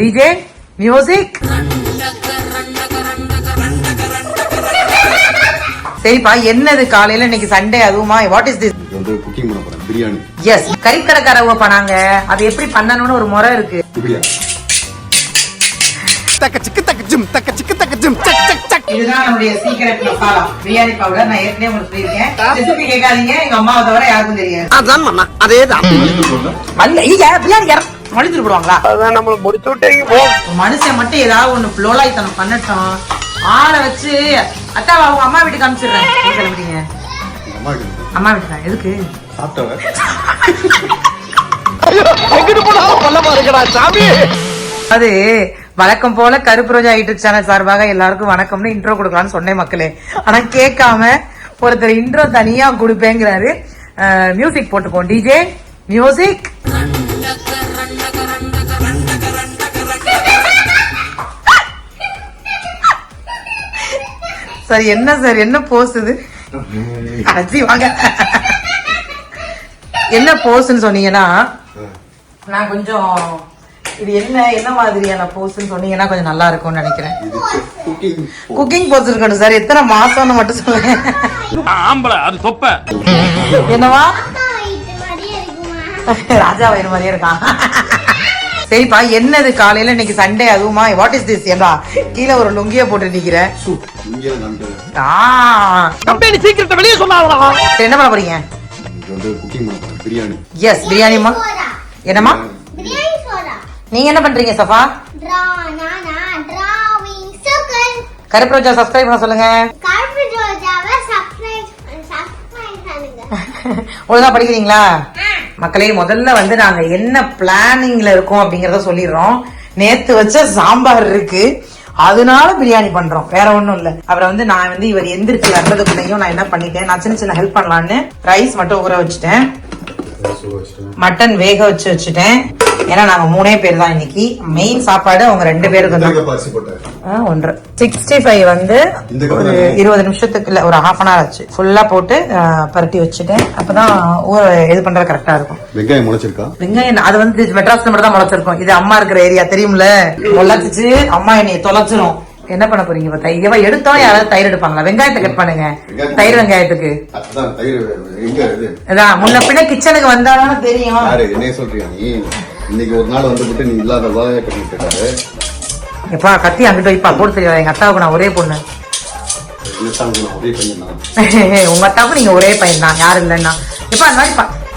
DJ music சரிப்பா என்னது காலையில? இன்னைக்கு சண்டே அதுவுமா? வாட் இஸ் திஸ் வந்து குக்கிங் பண்ண போறேன். பிரியாணி எஸ் கறிக்கடைக்காரவங்க பண்ணாங்க. அது எப்படி பண்ணணும்னு ஒரு முறை இருக்கு. தக்க சிக்கு தக்க ஜிம் தக்க சிக்கு தக்க ஜிம் சக் சக் சக். இதுதான் நம்முடைய சீக்கிரட் மசாலா பிரியாணி பவுடர் நான் ஏற்கனவே உங்களுக்கு சொல்லியிருக்கேன். ரெசிபி கேட்காதீங்க. எங்க அம்மாவை தவிர யாருக்கும் தெரியாது. அதான் மாமா அதேதான். மல்ல ஐயா பிரியாணி மலித்துட்டு போடுவாங்களா அதான் நம்மள முடிச்சு விட்டீங்க போ. மனுஷன் மட்டும் ஏதாவது ஒண்ணு புலோலாய்த்தனம் பண்ணட்டும். ஆளை வச்சு அத்தா அவங்க அம்மா வீட்டுக்கு அனுப்பிச்சிடுறேன். கிளம்பிட்டீங்க? அம்மா வீட்டுக்கு. எதுக்கு? இருக்கடா சாமி. அது வழக்கம் போல கருப்பு ரோஜா யூடியூப் சேனல் சார்பாக எல்லாருக்கும் வணக்கம்னு இன்ட்ரோ கொடுக்கலாம்னு சொன்னேன் மக்களே. ஆனா கேட்காம ஒருத்தர் இன்ட்ரோ தனியா கொடுப்பேங்கிறாரு. மியூசிக் போட்டுப்போம். டிஜே மியூசிக் சார் என்ன சார் என்ன போஸ் இது? அஜி வாங்க. என்ன போஸ்ன்னு சொன்னீங்கன்னா நான் கொஞ்சம் இது என்ன என்ன மாதிரியான போஸ்ன்னு சொன்னீங்கன்னா கொஞ்சம் நல்லா இருக்கும்னு நினைக்கிறேன். குக்கிங் குக்கிங் போஸ் இருக்கணும் சார் எத்தனை மாசம்னு மட்டும் சொல்லுங்க. ஆம்பளை அது தொப்ப என்னவா? ராஜா வயிறு மாதிரியே இருக்கான் சரிப்பா என்னது காலையில இன்னைக்கு சண்டே அதுவுமா? வாட் இஸ் திஸ் ஏண்டா கீழே ஒரு லுங்கிய போட்டு நிக்கிறேன் கம்பெனி சீக்கிரத்தை வெளியே சொன்னாங்களா சரி, என்ன பண்ண போறீங்க பிரியாணி. எஸ் பிரியாணிமா என்னம்மா? பிரியாணி சோடா. நீங்க என்ன பண்றீங்க சஃபா? கருப்பு ரோஜா சப்ஸ்கிரைப் பண்ண சொல்லுங்க. கருப்பு ரோஜாவை சப்ஸ்கிரைப் சப்ஸ்கிரைப் பண்ணுங்க. ஒழுங்கா படிக்கிறீங்களா? மக்களே முதல்ல வந்து நாங்க என்ன பிளானிங்ல இருக்கோம் அப்படிங்கறத சொல்லிடுறோம். நேத்து வச்ச சாம்பார் இருக்கு. அதனால பிரியாணி பண்றோம். வேற ஒண்ணும் இல்ல. அப்புறம் வந்து நான் வந்து இவர் எந்திரிச்சு வர்றதுக்குள்ளேயும் நான் என்ன பண்ணிட்டேன் நான் சின்ன சின்ன ஹெல்ப் பண்ணலான்னு ரைஸ் மட்டும் ஊற வச்சுட்டேன். மட்டன் வேக வச்சு வச்சுட்டேன். ஏன்னா நாங்க மூணே பேர் தான் இன்னைக்கு. மெயின் சாப்பாடு அவங்க ரெண்டு பேருக்கு தான். ஒன்றரை சிக்ஸ்டி ஃபைவ் வந்து ஒரு? இருபது நிமிஷத்துக்கு இல்ல ஒரு ஹாஃப் அன் ஹவர் ஆச்சு. ஃபுல்லா போட்டு பரட்டி வச்சுட்டேன். அப்பதான் ஊற இது பண்றது கரெக்டா இருக்கும். வெங்காயம் முளைச்சிருக்கா? வெங்காயம் அது வந்து மெட்ராஸ்ல மட்டும் தான் முளைச்சிருக்கும். இது அம்மா இருக்கிற ஏரியா தெரியும்ல? முளைச்சிச்சு அம்மா என்னைய தொலைச்சிரும். என்ன பண்ண போறீங்க? இப்ப தயிர் எடுத்தோம் யாராவது தயிர் எடுப்பாங்களா? வெங்காயத்தை கட் பண்ணுங்க. தயிர் வெங்காயத்துக்கு. அதான் முன்ன பின்ன கிச்சனுக்கு வந்தாதானே தெரியும். இன்னைக்கு ஒரு நாள் வந்துட்டு நீ இல்லாத வேலையை கட்டிட்டு இருக்காரு. எப்பா கத்தி அங்கிட்டு வைப்பா போட்டு தெரியாது? எங்க அத்தாவுக்கு நான் ஒரே பொண்ணு. உங்க அத்தாவுக்கு நீங்க ஒரே பையன் தான் யாரும் இல்லைன்னா. இப்ப அந்த மாதிரி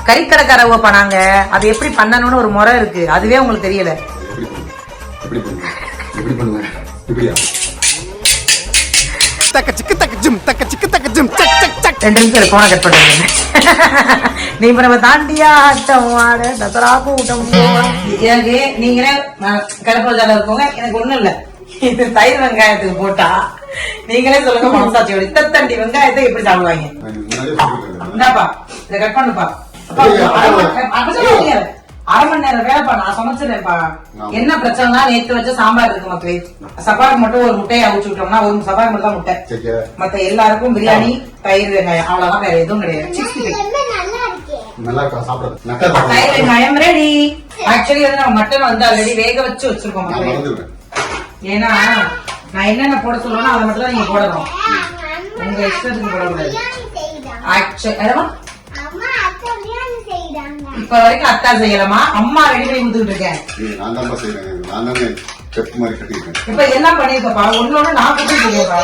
கறிக்கடைக்காரவங்க பண்ணாங்க அது எப்படி பண்ணணும்னு ஒரு முறை இருக்கு. அதுவே உங்களுக்கு தெரியல. தக்க சிக்கு தக்க ஜிம் தக்க சிக்கு தக்க ஜிம் ரெண்டு நிமிஷம் போன கட் பண்ணுங்க நீ இப்ப நம்ம தாண்டியா ஆட்டம் ஆட தசரா கூட்டம். எனக்கு நீங்களே கடப்போஜால இருக்கவங்க எனக்கு ஒண்ணும் இல்ல. இது தயிர் வெங்காயத்துக்கு போட்டா நீங்களே சொல்லுங்க மனசாட்சியோட. இத்தத்தண்டி வெங்காயத்தை எப்படி சாப்பிடுவாங்க? இந்தாப்பா இதை கட் பண்ணுப்பா. அரை மணி- நேரம் வேலைப்பா நான் சமைச்சிருப்பா. என்ன பிரச்சனைனா நேத்து வச்ச சாம்பார் இருக்கு மக்களே. சப்பாக்கு மட்டும் ஒரு முட்டையை அவிச்சு விட்டோம்னா ஒரு சப்பாக்கு மட்டும் தான் முட்டை. மத்த எல்லாருக்கும் பிரியாணி தயிர் வெங்காயம் அவ்வளவுதான். வேற எதுவும் கிடையாது. தயிர் வெங்காயம் ரெடி ஆக்சுவலி வந்து நம்ம மட்டன் வந்து ஆல்ரெடி வேக வச்சு வச்சிருக்கோம் மக்களே. ஏன்னா நான் என்னென்ன போட சொல்லுவேனோ அதை மட்டும் தான் நீங்க போடணும். உங்க இஷ்டத்துக்கு போடக்கூடாது. ஆக்சுவலி இப்ப வரைக்கும் அத்தா செய்யலாமா அம்மா ரெடி பண்ணி கொடுத்துட்டு இருக்கேன். நான் தான் செய்றேன். நான் தானே செப் மாதிரி கட்டிருக்கேன் இப்ப என்ன பண்ணிருக்கப்பா ஒண்ணு ஒண்ணு நான் கொடுத்துட்டு இருக்கேன்ப்பா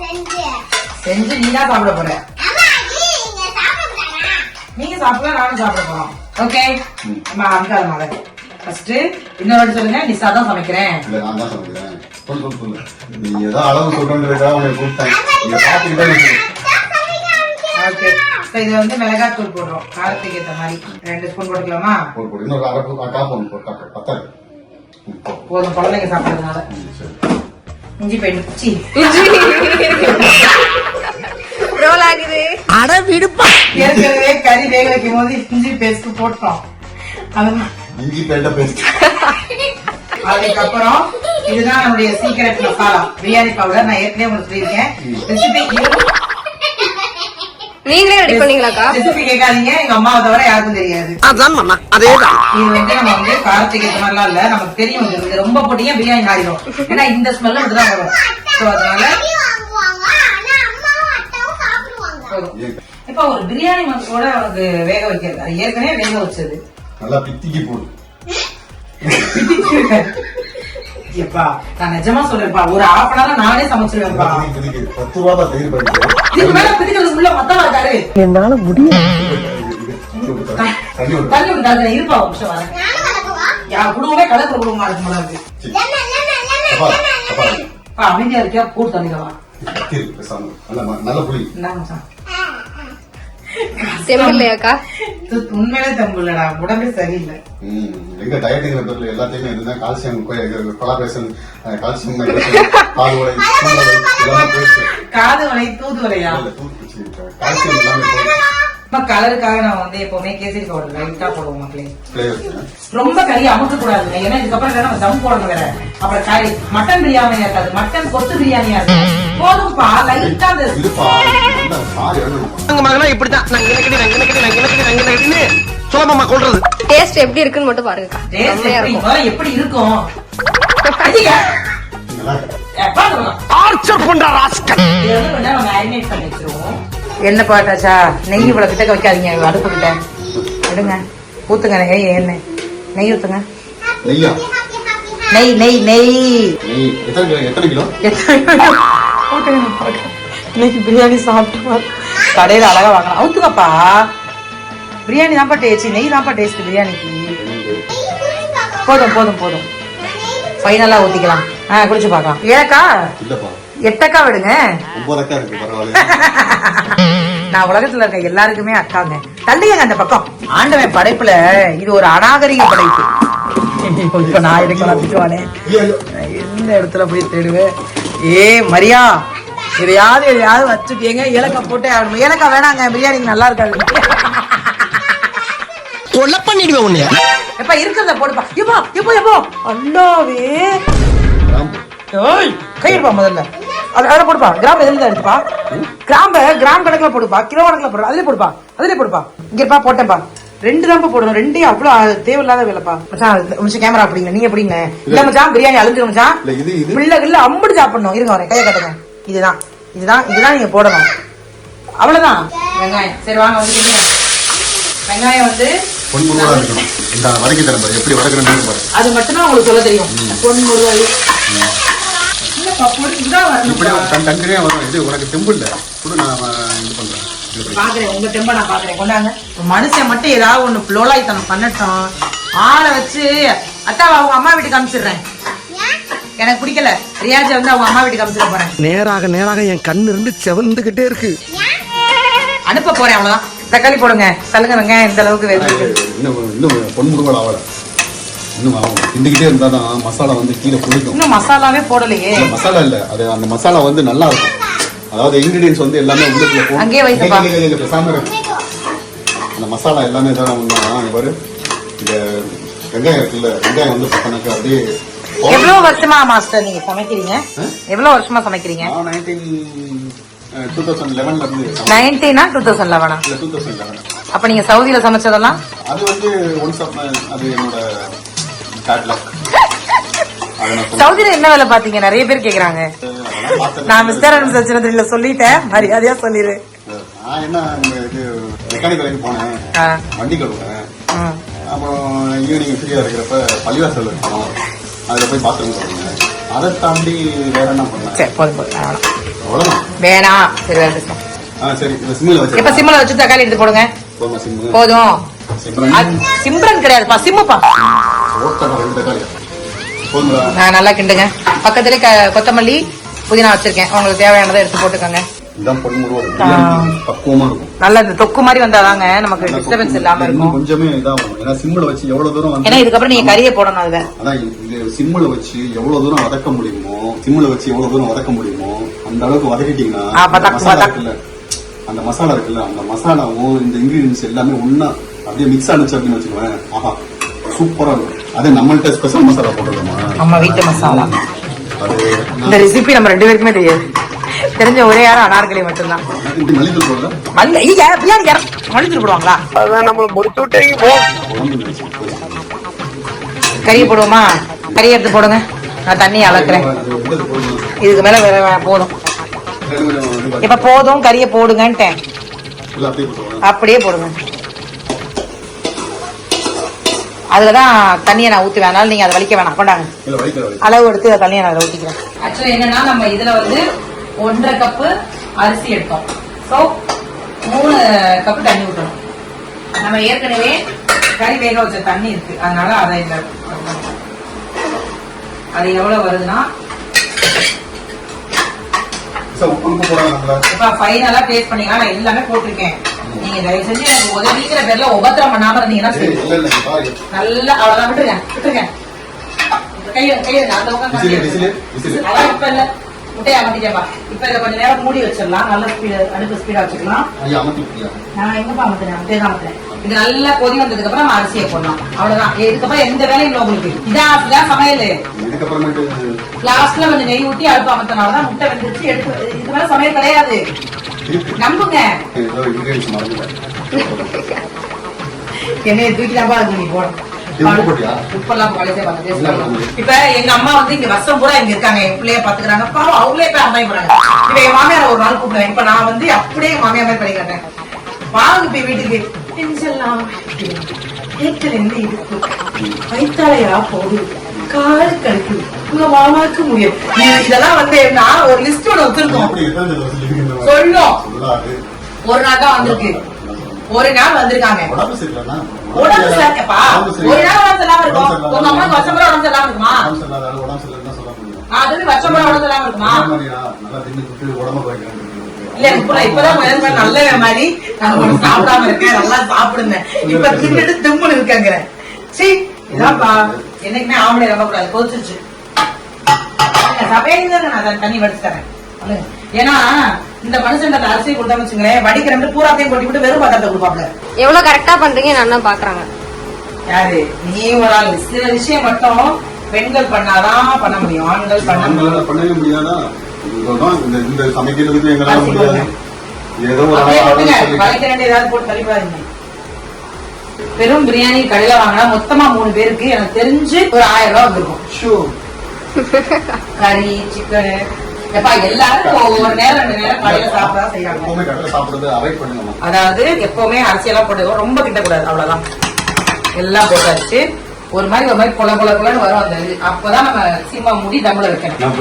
செஞ்சு. செஞ்சு நீ தான் சாப்பிட போற. நீங்க சாப்பிடலாம் நானும் சாப்பிட போறோம் ஓகே அம்மா அமுக்காத மலை ஃபர்ஸ்ட் இன்னொரு சொல்லுங்க. நிசா தான் சமைக்கிறேன். இல்ல நான் தான் சமைக்கிறேன். சொல்லு சொல்லு சொல்லு. நீ ஏதோ அளவு சொல்றேன்றதுக்காக உன்னை கூப்பிட்டேன். ஓகே இப்போ இது வந்து மிளகாய் தூள் போடுறோம். காரத்துக்கு ஏத்த மாதிரி. ரெண்டு ஸ்பூன் போட்டுக்கலாமா? போடு போடு. இன்னொரு அரை பு- காப்பு ஒன்று போடு காப்பு பத்தாது. போதும். குழந்தைங்க சாப்பிடுறதுனால. இஞ்சி அட விடுப்பா. ஏற்கனவே கறி வேக வைக்கும் போது இஞ்சி பேஸ்ட் போட்டோம். இஞ்சி பேஸ்ட் அதுக்கப்புறம் இதுதான் நம்முடைய சீக்கிரட் மசாலா பிரியாணி பவுடர் நான் ஏற்கனவே உங்களுக்கு சொல்லியிருக்கேன். நீங்களே ரெடி பண்ணீங்களாக்கா? ரெசிபி கேட்காதீங்க. எங்க அம்மாவை தவிர யாருக்கும் தெரியாது. அதான் மாமா அதேதான். இது வந்து நம்ம வந்து காரத்துக்கு ஏற்ற மாதிரிலாம் இல்ல. நமக்கு தெரியும் இது. ரொம்ப போட்டீங்க பிரியாணி ஆயிடும் ஏன்னா இந்த ஸ்மெல்லும் இதுதான் வரும். சோ அதனால அடி வாங்குவாங்க ஆனா அம்மாவும் அத்தாவும் ஏன் இப்ப ஒரு பிரியாணி மசாலோட உனக்கு வேக வைக்கிறது. அது ஏற்கனவே வேக வச்சது. நல்லா பித்திக்கு போடு. எப்பா நான் நிஜமா சொல்றேன்ப்பா ஒரு ஹாஃப் அன் ஹவர் நானே சமைச்சிருவேன்ப்பா. பத்து ரூபா தான் தயிர் பண்ணிட்டு இதுக்கு மேல பிடிக்கிறது உள்ள மொத்தமா இருக்காரு? தண்ணி விடு. தள்ளி விட்டாங்க இருப்பா ஒரு நிமிஷம் வரேன். நானும் வளர்க்கவா? யா குடும்பமே கலர் குடும்பமா இருக்கு அப்பா, அமைதியா இருக்கியா? கூட்டு தள்ளிடவா கத்திரி பேசாம. நல்ல ம- நல்ல புளி. இது உண்மையிலே தம்பு இல்லடா உடம்பே சரியில்லை. ம், எங்க டயட்டுங்கிற பேர்ல எல்லாத்தையுமே இதுதான் கால்சியம் கொலாபரேஷன் கால்சியம் பால் உலை உலை, காது வலை தூது வலையா கால்சியம் எல்லாமே கலருக்காக நான் வந்து எப்பவுமே கேசரி பவுடர் லைட்டா போடுவோம் மக்களே. ரொம்ப கறி அமுக்க கூடாது ஏன்னா இதுக்கப்புறம் வேற நம்ம தம் போடணும் வேற. அப்புறம் கறி மட்டன் பிரியாணியா இருக்காது. மட்டன் கொத்து பிரியாணியா இருக்கும் போதும்பா லைட்டா மகனா இப்படித்தான். நான் இனக்கடி நான் இனக்கடி நான் இனக்கடி நான் இனக்கடின்னு சுலபமா கொள்றது டேஸ்ட் எப்படி இருக்குன்னு மட்டும் பாருங்கக்கா டேஸ்ட் எப்படி? இருக்கும். ஆர்ச்சர் பண்ற ராஸ்கல். இது வந்து marinate பண்ணி வச்சிருவோம். என்ன பாட்டாச்சா? நெய் இவ்வளவு கிட்ட வைக்காதீங்க அடுப்பு கிட்ட. விடுங்க ஊத்துங்க நெய் எண்ணெய். நெய் ஊத்துங்க. நெய் நெய் நெய். இன்னைக்கு பிரியாணி சாப்பிட்டு கடையில அழகா வாங்கலாம். ஊத்துங்கப்பா. பிரியாணி தான்ப்பா டேஸ்ட் நெய் தான்ப்பா டேஸ்ட் பிரியாணிக்கு. போதும் போதும் போதும். ஃபைனலா ஊத்திக்கலாம். ஆ குடிச்சு பார்க்கலாம். ஏக்கா? இல்லப்பா. எட்டக்கா விடுங்க. அக்கா நான் உலகத்துல இருக்க எல்லாருக்குமே அக்காங்க. தள்ளியங்க அந்த பக்கம். ஆண்டவன் படைப்புல இது ஒரு அநாகரிக படைப்பு. இப்ப நான் ஐயோ. எந்த இடத்துல போய் தேடுவேன்? ஏ மரியா எதையாவது எதையாவது வச்சுட்டீங்க ஏலக்காய் போட்டே ஆகணும். ஏலக்காய் வேணாங்க பிரியாணிக்கு நல்லா இருக்காது. கொலை பண்ணிடுவேன் உன்னைய. எப்ப இருக்கிறத போடுப்பா. எப்போ எப்போ எப்போ. அல்லாவே. ஏய் கையெடுப்பா முதல்ல. அது அதில் போடுப்பா. கிராம் எதுல தான் எடுத்துப்பா கிராம்ப கிராம் கணக்குல போடுப்பா. கிலோ கணக்குல போடு அதுல போடுப்பா. அதுல போடுப்பா. இங்க இருப்பா போட்டேன்ப்பா. ரெண்டு தான் போடணும். ரெண்டையும் அவ்வளவு தேவையில்லாத வேலைப்பா. மச்சான் நிமிஷம் கேமரா அப்படிங்க நீங்க எப்படிங்க இல்ல. மச்சான் பிரியாணி அழிஞ்சிரும் மச்சான். பிள்ளை கிள்ள அம்புட்டு சாப்பிடணும். இருங்க வரேன் கையை கட்டுங்க. இதுதான். இதுதான் இதுதான் நீங்க போடணும். அவ்வளவுதான். வெங்காயம். சரி வாங்க வந்து. வெங்காயம் வந்து பொன்முருகா இருக்கணும். இந்த தரேன் எப்படி வதக்கணும்னு பாரு. அது மட்டும்தான் உங்களுக்கு சொல்ல தெரியும். பொன் முருகல் இல்லப்பா பொன் இதுதான் இப்படி வரணும்ப்பா. தன் தனித்தனியா வரும். இது உனக்கு தெம்பு இல்ல. கூட நான் அஹ், இது பண்றேன். இது பண்ணி. பாக்குறேன். உங்க தெம்ப நான் பாக்குறேன். கொண்டாங்க. மனுஷன் மட்டும் ஏதாவது ஒண்ணு புலோலாய்த்தனம் பண்ணட்டும். ஆளை வச்சு அத்தாவை அவங்க அம்மா வீட்டுக்கு அனுப்பிச்சிடுறேன். எனக்கு பிடிக்கல. ரியாஜை வந்து அவங்க அம்மா வீட்டுக்கு அனுப்பிச்சிட போறேன். நேராக நேராக என் கண்ணு இருந்து செவந்துகிட்டே இருக்கு. அனுப்ப போறேன் அவ்வளவுதான். தக்காளி போடுங்க. வெங்காயம் இந்த அளவுக்கு வெந்திருக்கு இன்னும் ஆகல இன்னும் கிண்டிக்கிட்டே இருந்தா தான் மசாலா வந்து கீழே பிடிக்கும் இன்னும் மசாலாவே போடலையே. மசாலா இல்ல. அது அந்த மசாலா வந்து நல்லா இருக்கும். அதாவது இன்கிரீடியன்ஸ் வந்து எல்லாமே உள்ளுக்குள்ள போகும் அங்கேயே பேசாம இரு. அந்த மசாலா எல்லாமே ஒண்ணா இங்க பாரு. இந்த வெங்காயம் இருக்குல்ல வெங்காயம் வந்து பார்த்தோன்னாக்கா அப்படியே எவ்வளவு வருஷமா மாஸ்டர் நீங்க சமைக்கிறீங்க? எவ்வளவு வருஷமா சமைக்கிறீங்க? டூ தௌசண்ட் லெவன்ல இருந்து நைன்டீனா டூ தௌசண்ட் லெவனா டூ தௌசண்ட் லெவன் அப்ப நீங்க சவுதியில சமைச்சதெல்லாம்? அது வந்து ஒன்ஸ் அது என்னோட சவுதியில என்ன வேலை பாத்தீங்க நிறைய பேர் கேக்குறாங்க. நான் மிஸ்டர் அண்ட் சச்சிரந்திரில சொல்லிட்டேன். மரியாதையா சொல்லிடு நான் என்ன இந்த இது மெக்கானிக் வேலைக்கு போனேன். ஆ, வண்டி கழுவுனேன். அப்புறம் ஈவினிங் ஃப்ரீயா இருக்கிறப்ப பள்ளிவாசல் இருக்கோம். அதுல போய் பாத்ரூம் கழுவுனேன் அதை தாண்டி வேற என்ன பண்ணேன்? சரி போதும் போதும். வேணாம். அவ்வளவுதான். வேணாம். சரி வேற பேசுவோம் ஆ சரி. இப்ப வச்சு தக்காளி எடுத்து போடுங்க? போதுமா சிம்ரன் கிடையாதுப்பா. சிம்முப்பா நான் நல்லா கிண்டுங்க. பக்கத்துல கொத்தமல்லி புதினா வச்சிருக்கேன். உங்களுக்கு தேவையானதை எடுத்து போட்டுக்கோங்க. நல்லா இந்த தொக்கு மாதிரி வந்தாதாங்க நமக்கு டிஸ்டர்பன்ஸ் இல்லாம இருக்கும். கொஞ்சமே ஏன்னா சிம்மில் வச்சு எவ்வளவு தூரம் ஏன்னா இதுக்கப்புறம் நீங்க கறியை போடணும் அதுல. அதான் இது சிம்மில் வச்சு எவ்வளவு தூரம் வதக்க முடியுமோ சிம்மில் வச்சு எவ்வளவு தூரம் வதக்க முடியுமோ அந்த அளவுக்கு வதக்கிட்டீங்கன்னா அந்த மசாலா. இருக்குல்ல அந்த மசாலாவும் இந்த இன்கிரீடியன்ஸ் எல்லாமே ஒண்ணா அப்படியே மிக்ஸ் ஆனிச்சு அப்படின்னு வச்சுக்கோங்க ஆஹா சூப்பரா இருக்கும். அதே நம்மள்ட்ட ஸ்பெஷல் மசாலா போட்டுருக்கோமா நம்ம வீட்டு மசாலா. அது இந்த ரெசிபி நம்ம ரெண்டு பேருக்குமே தெரியாது. தெரிஞ்ச ஒரே யாரும் அனார்கலி மட்டும்தான். மல்லிகை போடல மல்ல ஐயா பிரியாணி யாரும் மல்லித்தூள் போடுவாங்களா? அதான் நம்மள முடிச்சு விட்டீங்க போ. கறியை போடுவோமா? கறி எடுத்து போடுங்க. நான் தண்ணி அளக்குறேன். இதுக்கு மேல வேற போதும். இப்ப போதும் கறியை போடுங்கன்ட்டேன். அப்படியே போட்டுருவோம் போடுங்க அதுலதான் தண்ணியை நான் ஊத்துவேன். அதனால நீங்க அதை வலிக்க வேணாம். கொண்டாங்க. அளவு எடுத்து அதை தண்ணியை நான் அதில் ஊற்றிக்கிறேன் ஆக்சுவலி என்னன்னா நம்ம இதுல வந்து ஒன்றரை கப்பு அரிசி எடுத்தோம். ஸோ மூணு கப்பு தண்ணி ஊற்றணும் நம்ம ஏற்கனவே கறி வேக வச்ச தண்ணி இருக்கு. அதனால அதை இந்த அது எவ்வளவு வருதுன்னா இப்ப ஃபைனலா டேஸ்ட் பண்ணீங்கன்னா நான் எல்லாமே போட்டிருக்கேன். நீங்க தயவு செஞ்சு எனக்கு உதவிங்கிற பேர்ல உபத்திரம் பண்ணாம இருந்தீங்கன்னா நல்லா அவ்வளவுதான் விட்டுருங்க விட்டுருங்க. கையை கையை அந்த பக்கம் அதான் இப்ப இல்ல. முட்டையை அமர்த்திட்டேப்பா இப்ப இதை கொஞ்ச நேரம் மூடி வச்சிடலாம். நல்ல ஸ்பீடு அடுப்பு ஸ்பீடா வச்சுக்கலாம். நான் எங்கப்பா அமர்த்தினேன் அப்படியே தான் அமர்த்தினேன் இது நல்லா கொதி வந்ததுக்கு அப்புறம் நம்ம அரிசியை போடலாம். அவ்வளவுதான். இதுக்கப்புறம் எந்த வேலையும் இல்லை உங்களுக்கு இதான் இதான் சமையல் லாஸ்ட்ல கொஞ்சம் நெய் ஊத்தி அடுப்பு அமர்த்தினால்தான் முட்டை வெந்துருச்சு. எடுத்து இது மேல சமையல் கிடையாது. நம்புங்க ஏதோ இன்கிரீடியன்ஸ் மறந்துட்டேன் என்னைய தூக்கி தான் அது நீ போடும்? உப்பெல்லாம் பார்த்து என்ன பண்ணு? இப்ப எங்க அம்மா வந்து இங்க வருஷம் பூரா இங்க இருக்காங்க. என் பிள்ளைய பாத்துக்கிறாங்க பாவம் அவங்களே போய் அம்மாயி போறாங்க. இப்ப என் மாமியார் ஒரு நாள் கூப்பிடுவேன் இப்ப நான் வந்து அப்படியே மாமியார் மாதிரி பண்ணிக்கிறேன். வாங்க போய் வீட்டுக்கு. இருக்கு? வயிற்றாலையா போகுது? காலு கடுக்குது உங்க மாமாக்கு முடியும் இது- இதெல்லாம் வந்து நான் ஒரு வச்சிருக்கோம் சொல்லிருக்கீங்க இந்த மாதிரி? சொல்லும். ஒரு நாள் தான் வந்திருக்கு ஒரு நாள் வந்திருக்காங்க உடம்பு சரியில்லைப்பா. ஒரு நாள் உடம்பு சரியில்லாம இருக்கும். உங்க அம்மாவுக்கு வருஷம் உடம்பு சரியில்லாம இருக்குமா? அது வருஷம் உடம்பு சரியில்லாம இருக்குமா? இல்ல. இப்பதான் மாதிரி நல்ல மாதிரி நான் ஒண்ணு சாப்பிடாம இருக்கேன். நல்லா சாப்பிடுங்க. இப்ப தின்னுட்டு திம்முன்னு இருக்கேங்கிறேன். சீ, இதான்ப்பா. என்னைக்குமே ஆம்பளை ரொம்ப கூடாது கொதிச்சிருச்சு சபையில நான் தண்ணி வடிச்சு தரேன். ஏன்னா இந்த மனுஷன் அந்த அரிசி கொடுத்தா வச்சுங்களேன் வடிக்கிறேன் பூராத்தையும் கொட்டி விட்டு வெறும் பாத்திரத்தை கொடுப்பாப்ல. எவ்வளவு கரெக்டா பண்றீங்க அண்ணா பாக்குறாங்க. யாரு? நீ ஒரு ஆள். சில விஷயம் மட்டும் பெண்கள் பண்ணாதான் பண்ண முடியும் ஆண்கள் பண்ண பண்ணவே முடியாதா? இந்த- சமைக்கிறதுக்கு எங்களால முடியாது. ஏதோ ஒரு வெறும் பிரியாணி கடையில வாங்கினா மொத்தமா மூணு பேருக்கு எனக்கு தெரிஞ்சு ஒரு ஆயிரம் ரூபாய் வந்திருக்கும். கறி சிக்கனு எப்பா எல்லாரும் ஒவ்வொரு நேரம் ரெண்டு நேரம் கடையில செய்யறாங்க பண்ணுங்கம்மா. அதாவது எப்பவுமே அரிசியெல்லாம் போட்டு ரொம்ப கிட்டக்கூடாது அவ்வளவுதான் எல்லாம் போட்டாச்சு ஒரு மாதிரி ஒரு மாதிரி பொல பொல பொலன்னு வரும் அந்த இது. அப்பதான் நம்ம சீமா மூடி தம்முல வைக்கணும்?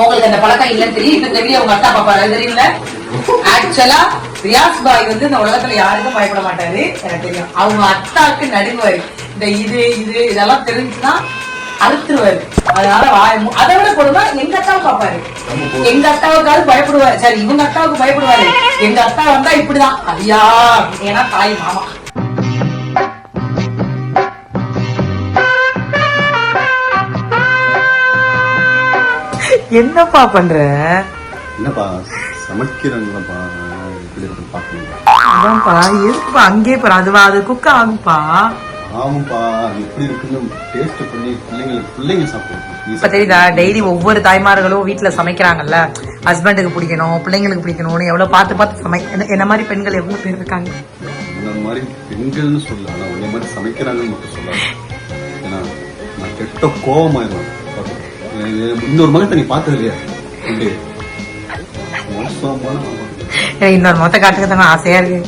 உங்களுக்கு அந்த பழக்கம் இல்லைன்னு தெரியும். இப்ப தெரிய உங்க அத்தா பாப்பாரு தெரியல ஆக்சுவலா ரியாஸ் பாய் வந்து இந்த உலகத்துல யாருக்கும் பயப்பட மாட்டாரு. எனக்கு தெரியும். அவங்க அத்தாவுக்கு நடுங்குவாரு. இந்த இது இது இதெல்லாம் தெரிஞ்சுன்னா அறுத்துருவாரு. அதனால வாய அதை விட கொடுமை எங்க அத்தாவை பாப்பாரு. எங்க அத்தாவுக்காவது பயப்படுவாரு. சரி இவங்க அத்தாவுக்கு பயப்படுவாரு. எங்க அத்தா வந்தா இப்படிதான். ஐயா ஏன்னா தாய் மாமா. என்னப்பா பண்ற? என்னப்பா சமைக்கிறாங்களப்பா எப்படி பாக்கணும் அதான்ப்பா எதுக்குப்பா அங்கே போற? அதுவா அது குக் ஆகும்பா ஆமாப்பா எப்படி இருக்குன்னு டேஸ்ட் பண்ணி பிள்ளைங்களுக்கு பிள்ளைங்க சாப்பிடுறது இப்ப தெரியுதா டெய்லி ஒவ்வொரு தாய்மார்களும் வீட்டுல சமைக்கிறாங்கல்ல? ஹஸ்பண்டுக்கு பிடிக்கணும் பிள்ளைங்களுக்கு பிடிக்கணும்னு எவ்வளவு பார்த்து பார்த்து சமை என்ன- மாதிரி பெண்கள் எவ்வளவு பேர் இருக்காங்க? இந்த மாதிரி பெண்கள்னு சொல்ல ஆனா உன்னை மாதிரி சமைக்கிறாங்கன்னு மட்டும் சொல்லாது ஏன்னா நான் கெட்ட கோவமாயிருவேன் இன்னொரு மகத்தை நீ பார்த்தது இல்லையா. எனக்கு இன்னொரு மொத்த காட்டுக்கு ஆசையா இருக்கு.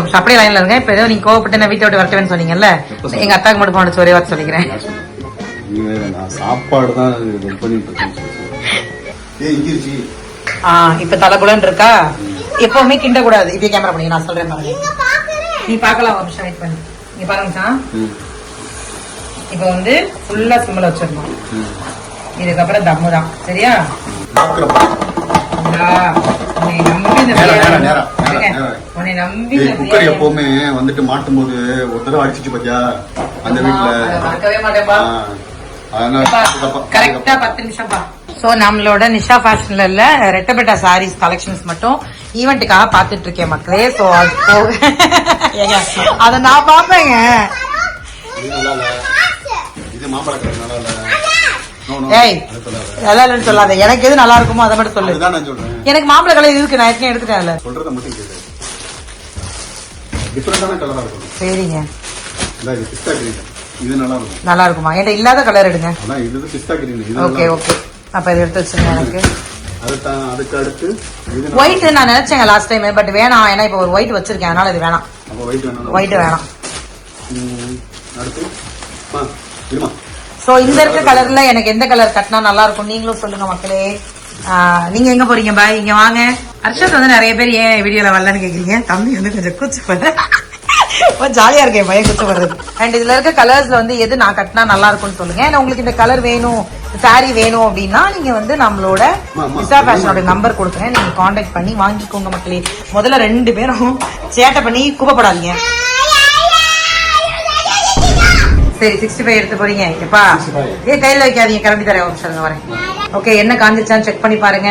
நிமிஷம் அப்படியே லைன்ல இருங்க. இப்ப ஏதோ நீங்க கோவப்பட்டு நான் வீட்டை விட்டு வரட்டுவேன்னு சொன்னீங்கல்ல? எங்க அத்தாக்கு மட்டும் போன ஒரே வார்த்தை சொல்லிக்கிறேன். சாப்பாடு தான் இது இப்ப தலைகுலன்னு இருக்கா? எப்பவுமே கிண்ட கூடாது. இப்படி கேமரா பண்ணி நான் சொல்றேன் பாருங்க. நீ பார்க்கலாம் ஒரு நிமிஷம் வெயிட் பண்ணு. நீ பாருங்க இப்போ வந்து ஃபுல்லா சிம்ல வச்சிடணும். ம். இதுக்கப்புறம் தம்மு தான். சரியா? உன்னை நம்பி குக்கர் எப்பவுமே வந்துட்டு மாட்டும் போது ஒரு தடவை அடிச்சிச்சு பாத்தியா? அந்த வீட்டுல பத்து நிமிஷம் பா சோ நம்மளோட நிஷா ஃபேஷன்ல இல்ல ரெட்டபெட்டா சாரீஸ் கலெக்ஷன்ஸ் மட்டும் ஈவெண்ட்டுக்காக பாத்துட்டு இருக்கேன் மக்களே. சோ அது நான் பாப்பேங்க இது நல்லா இல்ல. இது மாம்பழ கலர் நல்லா இல்ல. No, no. ஏய். நல்லா இல்லைன்னு சொல்லாத. எனக்கு எது நல்லா இருக்குமோ அதை மட்டும் சொல்லு. அதுதான் நான் சொல்றேன். எனக்கு மாம்பழ கலர் இருக்கு நான் ஏற்கனவே எடுத்துட்டேன்ல சொல்றத மட்டும் கேளு. டிஃபரெண்டான கலரா இருக்கும் சரிங்க. இது பிஸ்தா கிரீன் இது நல்லா இருக்கும். நல்லா இருக்குமா? என்கிட்ட இல்லாத கலர் எடுங்க. ஆனா இது பிஸ்தா கிரீன் இது ஓகே ஓகே அப்ப இதை எடுத்து வச்சுருங்க எனக்கு. அதுக்கு அடுத்து ஒயிட் நான் நினைச்சேங்க லாஸ்ட் டைம் பட் வேணாம். ஏன்னா இப்போ ஒரு ஒயிட் வச்சிருக்கேன். அதனால இது வேணாம். ஒயிட் வேணும் ஒயிட் வேணாம். சோ இந்த இருக்க கலர்ல எனக்கு எந்த கலர் கட்டினா நல்லா இருக்கும் நீங்களும் சொல்லுங்க மக்களே. நீங்க எங்க போறீங்க பாய் இங்க வாங்க. அர்ஷத் வந்து நிறைய பேர் ஏன் வீடியோல வரலன்னு கேக்குறீங்க? தம்பி வந்து கொஞ்சம் கூச்சப்படுற. ஜாலியா இருக்கேன் பையன் கூச்சப்படுறது. அண்ட் இதுல இருக்க கலர்ஸ்ல வந்து எது நான் கட்டினா நல்லா இருக்கும்னு சொல்லுங்க. ஏன்னா உங்களுக்கு இந்த கலர் வேணும் சாரி வேணும் அப்படின்னா நீங்க வந்து நம்மளோட. விசா ஃபேஷனோட நம்பர் கொடுக்குறேன். நீங்க காண்டாக்ட் பண்ணி வாங்கிக்கோங்க மக்களே. முதல்ல ரெண்டு பேரும் சேட்டை பண்ணி கூப்பப்படாதீங்க சரி சிக்ஸ்டி ஃபைவ் எடுத்து போறீங்க. எப்பா? 65. ஏ கையில வைக்காதீங்க கிளம்பி தரேன் ஒரு நிமிஷம் வரேன். ஓகே என்ன காஞ்சிச்சான்னு செக் பண்ணி பாருங்க.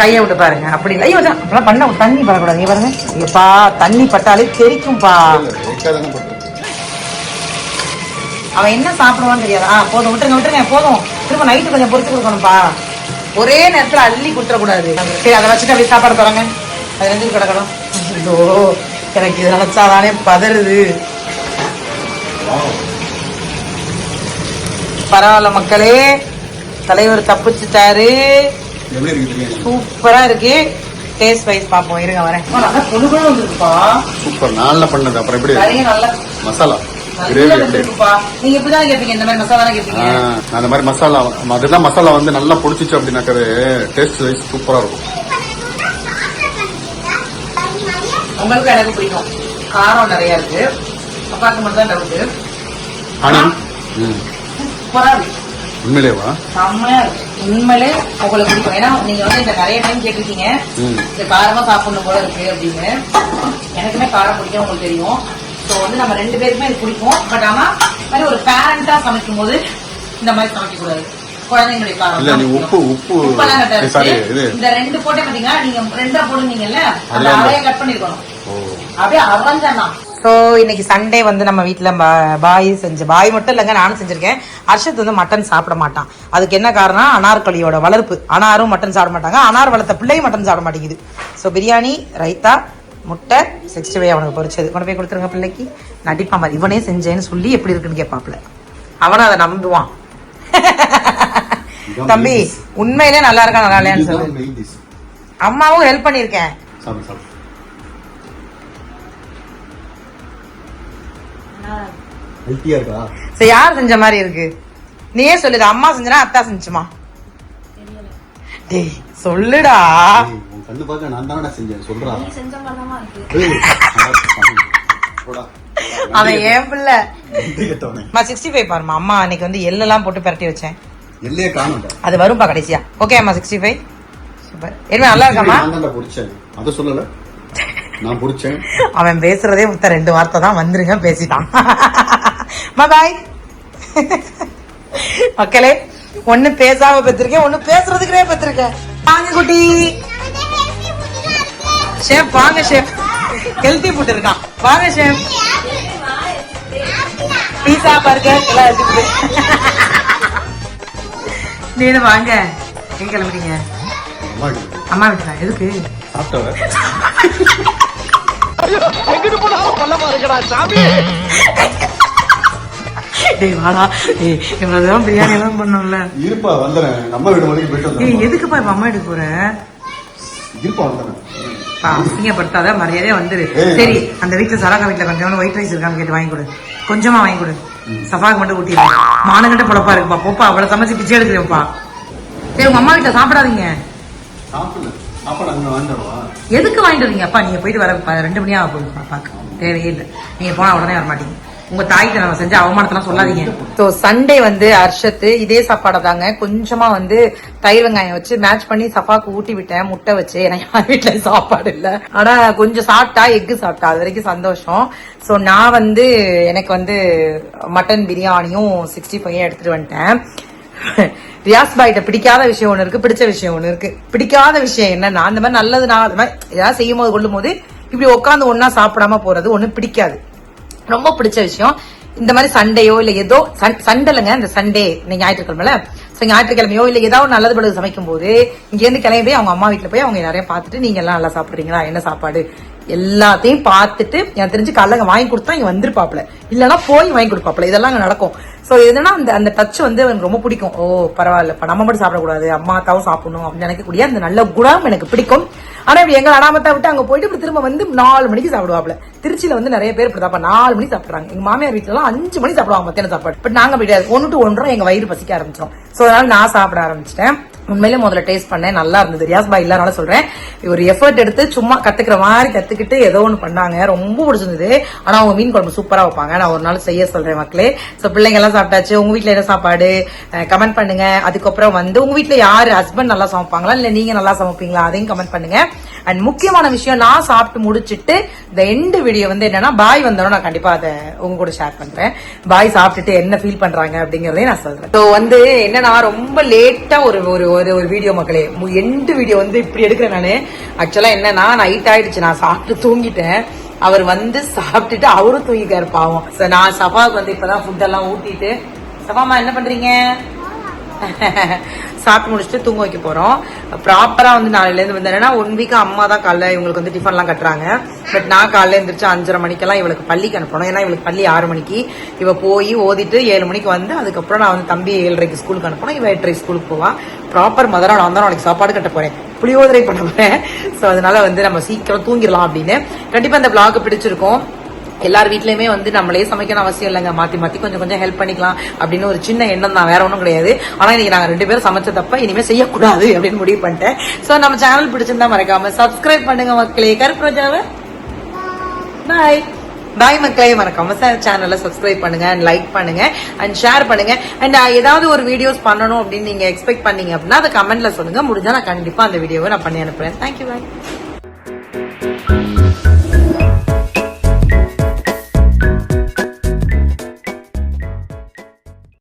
கையை விட்டு பாருங்க அப்படி இல்லை. ஐயோ அப்பெல்லாம் பண்ண தண்ணி படக்கூடாது இங்க பாருங்க. எப்பா தண்ணி பட்டாலே தெரிக்கும்பா. அவன் என்ன சாப்பிடுவான்னு தெரியாது? ஆ போதும் விட்டுருங்க விட்டுருங்க போதும். திரும்ப நைட்டு கொஞ்சம் பொறுத்து கொடுக்கணும்ப்பா ஒரே நேரத்துல அள்ளி கொடுத்துடக்கூடாது. சரி அதை வச்சுட்டு அப்படியே சாப்பாடு தராங்க அது ரெண்டு கிடக்கணும். ஐயோ எனக்கு இது நினைச்சாதானே பதறுது. பரவாயில்ல மக்களே. தலைவர் தப்பிச்சுட்டாரு. சூப்பரா இருக்கு. டேஸ்ட் வைஸ் பாப்போம் இருங்க வரேன். சூப்பர். நாள்ல பண்ணது. அப்புறம் எப்படி? மசாலா. நீங்க இப்படிதான் கேட்பீங்க இந்த மாதிரி மசாலா ஆ, கேட்பீங்க அந்த மாதிரி மசாலா அதுதான் மசாலா வந்து நல்லா பொடிச்சிச்சு அப்படின்னாக்கவே டேஸ்ட் வைஸ் சூப்பரா இருக்கும். உங்களுக்கு எனக்கு பிடிக்கும். காரம் நிறைய இருக்கு. அப்பாவுக்கு மட்டும் தான் டவுட் ஆனா ம், சூப்பரா இருக்கு உண்மையிலேவா? செம்மையா இருக்கு. உண்மையிலே உங்களுக்கு பிடிக்கும். ஏன்னா நீங்க வந்து இந்த நிறைய டைம் கேட்டிருக்கீங்க. ம். இந்த காரமா சாப்பிடணும் போல இருக்கு அப்படின்னு. எனக்குமே காரம் பிடிக்கும் உங்களுக்கு தெரியும். ஸோ வந்து நம்ம ரெண்டு பேருக்குமே இது பிடிக்கும். பட் ஆனா மாதிரி ஒரு பேரண்டா சமைக்கும் போது இந்த மாதிரி சமைக்க கூடாது காரம். உப்பு- உப்பு- இது. இந்த ரெண்டு போட்டே பாத்தீங்கன்னா நீங்க ரெண்டா போடுனீங்கல்ல அரைய கட் பண்ணிருக்கணும். அப்படியே அரஞ்சனா சோ இன்னைக்கு சண்டே வந்து நம்ம வீட்ல பா- பாய் செஞ்ச பாய் மட்டும் இல்லைங்க நானும் செஞ்சிருக்கேன். அர்ஷத் வந்து மட்டன் சாப்பிட மாட்டான். அதுக்கு என்ன காரணம்? அனார்கலியோட வளர்ப்பு. அனாரும் மட்டன் சாப்பிட மாட்டாங்க. அனார் வளர்த்த பிள்ளை மட்டன் சாப்பிட மாட்டேங்குது. சோ பிரியாணி ரைத்தா முட்டை சிக்ஸ்டி ஃபைவ் அவனுக்கு பொரிச்சது. கொண்டு போய் கொடுத்துருங்க பிள்ளைக்கு. நடிப்பா மாதிரி. இவனே செஞ்சேன்னு சொல்லி எப்படி இருக்குன்னு கேட்பாப்ல அவனும் அதை நம்புவான். தம்பி உண்மையிலே நல்லா இருக்கா நல்லா இல்லையான்னு சொல்லு. அம்மாவும் ஹெல்ப் பண்ணிருக்கேன் ஹெல்த்தியா இருக்கா? சரி யார் செஞ்ச மாதிரி இருக்கு? நீயே சொல்லுது அம்மா செஞ்சனா அத்தா செஞ்சுமா? டேய் சொல்லுடா. கண்ணு பார்க்க நான் தானடா செஞ்சேன் சொல்றா. அவன் ஏன் பிள்ளை? சிக்ஸ்டி ஃபைவ் பாருமா அம்மா அன்னைக்கு வந்து எள்ளெல்லாம் போட்டு பிரட்டி வச்சேன். எல்லையே காணும்டா. அது வரும்பா கடைசியா. ஓகே அம்மா சிக்ஸ்டி ஃபைவ் சூப்பர். என்ன நல்லா இருக்காமா. அதை சொல்லல? நான் பொரிச்சேன் அவன் பேசுறதே மொத்தம் ரெண்டு வார்த்தை தான். வந்துருங்க பேசிட்டான் பாய் மக்களே ஒண்ணு பேசாம பெற்றிருக்கேன் ஒண்ணு பேசுறதுக்குனே பெற்றிருக்கேன் வாங்க குட்டி. ஷேப் வாங்க ஷேப் ஹெல்த்தி ஃபுட் இருக்கான். வாங்க ஷேப் பீஸா பர்கர் எல்லாம் ஹெல்த்தி ஃபுட் நீங்க வாங்க. எங்க கிளம்புறீங்க? அம்மா வீட்டுல எதுக்கு? சாப்பிட்டவ? எங்கிட்டு போனாலும் பள்ளமா இருக்கடா சாமி. டேய் வாடா. டேய் இவ்வளவுதான் பிரியாணி எல்லாம் பண்ணோம்ல. இருப்பா வந்துடுறேன். அம்மா வீடு வரைக்கும் போயிட்டு ஏய் வந்துடுறேன் எதுக்குப்பா இப்ப அம்மா எடுக்க போற? இருப்பா வந்துடுறேன். பா, அசிங்கப்படுத்தாத மரியாதையா வந்துரு. சரி அந்த வீட்டுல சலாக்கா வீட்டுல கொஞ்சம் ஒயிட் ரைஸ் இருக்கான்னு கேட்டு வாங்கி கொடு. கொஞ்சமா வாங்கி கொடு. சஃபாக்கு மட்டும் ஊட்டிடு. மானங்கிட்ட பொழப்பா இருக்குப்பா. போப்பா அவ்வளவு சமைச்சு பிச்சை எடுக்கிறேன்ப்பா. சரி உங்க அம்மா வீட்டுல சாப்பிடாதீங்க. சாப்பிடல. எதுக்கு வாங்கிட்டு வரீங்க அப்பா நீங்க போயிட்டு வர ரெண்டு மணி ஆக போகுது பாப்பாக்கு தேவையே இல்லை. நீங்க போனா உடனே வர மாட்டீங்க உங்க தாய்க்கு நம்ம செஞ்ச அவமானத்தெல்லாம் சொல்லாதீங்க. ஸோ சண்டே வந்து அர்ஷத்து இதே சாப்பாடை தாங்க. கொஞ்சமா வந்து தயிர் வெங்காயம் வச்சு மேட்ச் பண்ணி சஃபாக்கு ஊட்டி விட்டேன். முட்டை வச்சு. ஏன்னா யார் வீட்டுல சாப்பாடு இல்ல. ஆனா கொஞ்சம் சாப்பிட்டா எக்கு சாப்பிட்டா. அது வரைக்கும் சந்தோஷம். ஸோ நான் வந்து எனக்கு வந்து மட்டன் பிரியாணியும் சிக்ஸ்டி ஃபைவ் எடுத்துட்டு வந்துட்டேன். ரியாஸ் பாய்கிட்ட பிடிக்காத விஷயம் ஒண்ணு இருக்கு பிடிச்ச விஷயம் ஒண்ணு இருக்கு. பிடிக்காத விஷயம் என்னன்னா அந்த மாதிரி நல்லது நான் அது மாதிரி ஏதாவது செய்யும் போது கொள்ளும் போது இப்படி உட்காந்து ஒன்னா சாப்பிடாம போறது ஒண்ணு பிடிக்காது. ரொம்ப பிடிச்ச விஷயம். இந்த மாதிரி சண்டையோ இல்ல ஏதோ சண்டைலங்க இந்த சண்டே இந்த ஞாயிற்றுக்கிழமைல ஞாயிற்றுக்கிழமையோ இல்ல ஏதாவது நல்லது படுது சமைக்கும் போது இங்க இருந்து கிளம்பி போய் அவங்க அம்மா வீட்டுல போய் அவங்க நிறைய பாத்துட்டு நீங்க எல்லாம் நல்லா சாப்பிடுறீங்களா? என்ன சாப்பாடு? எல்லாத்தையும் பார்த்துட்டு எனக்கு தெரிஞ்சு காலைல வாங்கி கொடுத்தா இங்க வந்திருப்பாப்ல இல்லைன்னா போய் வாங்கி கொடுப்பாப்ல இதெல்லாம் அங்க நடக்கும். ஸோ எதுனா அந்த அந்த டச் வந்து எனக்கு ரொம்ப பிடிக்கும். ஓ பரவாயில்ல. இப்போ நம்ம மட்டும் சாப்பிடக்கூடாது. அம்மா அத்தாவும் சாப்பிடணும் அப்படின்னு நினைக்கக்கூடிய அந்த நல்ல குணம் எனக்கு பிடிக்கும். ஆனால் இப்படி எங்கள் அனாமத்தா விட்டு அங்கே போயிட்டு இப்படி திரும்ப வந்து நாலு மணிக்கு சாப்பிடுவாப்ல திருச்சியில் வந்து நிறைய பேர் இப்படிதாப்பா நாலு மணி சாப்பிட்றாங்க. எங்கள் மாமியார் வீட்டிலலாம் அஞ்சு மணிக்கு சாப்பிடுவாங்க மத்தியான சாப்பாடு. பட் நாங்கள் அப்படி கிடையாது. ஒன்னு டு ஒன்றரை எங்கள் வயிறு பசிக்க ஆரம்பிச்சிடும் ஸோ அதனால நான் சாப்பிட ஆரம்பிச்சிட்டேன். உண்மையிலே முதல்ல டேஸ்ட் பண்ணேன். நல்லா இருந்தது. ரியாஸ் பாய் இல்லாதனால சொல்றேன். ஒரு எஃபர்ட் எடுத்து சும்மா கத்துக்கிற மாதிரி கத்துக்கிட்டு ஏதோ ஒன்று பண்ணாங்க. ரொம்ப பிடிச்சிருந்தது. ஆனா அவங்க மீன் குழம்பு சூப்பரா வைப்பாங்க. நான் ஒரு நாள் செய்ய சொல்றேன் மக்களே. ஸோ பிள்ளைங்க எல்லாம் சாப்பிட்டாச்சு. உங்க வீட்டுல என்ன சாப்பாடு? கமெண்ட் பண்ணுங்க. அதுக்கப்புறம் வந்து உங்க வீட்டுல யாரு? ஹஸ்பண்ட் நல்லா சமைப்பாங்களா? இல்ல நீங்க நல்லா சமைப்பீங்களா? அதையும் கமெண்ட் பண்ணுங்க. அண்ட் முக்கியமான விஷயம் நான் சாப்பிட்டு முடிச்சிட்டு இந்த எண்டு வீடியோ வந்து என்னன்னா பாய் வந்தோம் நான் கண்டிப்பா அதை உங்க கூட ஷேர் பண்றேன். பாய் சாப்பிட்டுட்டு என்ன ஃபீல் பண்றாங்க அப்படிங்கறதையும் நான் சொல்றேன். ஸோ வந்து என்னன்னா ரொம்ப லேட்டா ஒரு ஒரு ஒரு ஒரு வீடியோ மக்களே. எண்டு வீடியோ வந்து இப்படி எடுக்கிறேன் நான். ஆக்சுவலாக என்னன்னா நைட் ஆயிடுச்சு. நான் சாப்பிட்டு தூங்கிட்டேன். அவர் வந்து சாப்பிட்டுட்டு அவரும் தூங்கிக்காரு பாவம். நான் சபாவுக்கு வந்து இப்போதான் ஃபுட்டெல்லாம் ஊட்டிட்டு சபாமா என்ன பண்றீங்க? சாப்பிட்டு முடிச்சுட்டு தூங்க வைக்க போறோம். ப்ராப்பரா வந்து நாளையிலேருந்து வந்தேன்னா ஒன் வீக் அம்மா தான் காலைல இவங்களுக்கு வந்து டிஃபன் எல்லாம் கட்டுறாங்க. பட் நான் காலைல எழுந்திரிச்சு அஞ்சரை மணிக்கெல்லாம் இவளுக்கு பள்ளிக்கு அனுப்பணும். ஏன்னா இவளுக்கு பள்ளி ஆறு மணிக்கு. இவ போய் ஓதிட்டு ஏழு மணிக்கு வந்து அதுக்கப்புறம் நான் வந்து தம்பி ஏழரைக்கு ஸ்கூலுக்கு அனுப்பணும். இவ எட்டரை ஸ்கூலுக்கு போவா. ப்ராப்பர் மதரா நான் தான் நாளைக்கு சாப்பாடு கட்ட போறேன். புளியோதரை பண்ண போறேன். ஸோ அதனால வந்து நம்ம சீக்கிரம் தூங்கிடலாம் அப்படின்னு. கண்டிப்பா அந்த பிளாக் பிடிச்சிருக்கும். எல்லார் வீட்லயுமே வந்து நம்மளே சமைக்கணும் அவசியம் இல்லைங்க. மாத்தி மாத்தி கொஞ்சம் கொஞ்சம் ஹெல்ப் பண்ணிக்கலாம் அப்படின்னு ஒரு சின்ன எண்ணம் தான். வேற ஒன்றும் கிடையாது. ஆனா இன்னைக்கு நாங்க ரெண்டு பேரும் சமைச்ச தப்ப இனிமே செய்யக்கூடாது அப்படின்னு முடிவு பண்ணிட்டேன். சோ நம்ம சேனல் பிடிச்சிருந்தா மறக்காம சப்ஸ்கிரைப் பண்ணுங்க மக்களே. கருப்பு பாய் பாய் மக்களே. மறக்காம சேனலை சப்ஸ்கிரைப் பண்ணுங்க அண்ட் லைக் பண்ணுங்க அண்ட் ஷேர் பண்ணுங்க. அண்ட் ஏதாவது ஒரு வீடியோஸ் பண்ணணும் அப்படின்னு நீங்க எக்ஸ்பெக்ட் பண்ணீங்க அப்படின்னா அதை கமெண்ட்ல சொல்லுங்க. முடிஞ்சா நான் கண்டிப்பா அந்த வீடியோவை நான் பண்ணி அனுப்புறேன். Thank you bye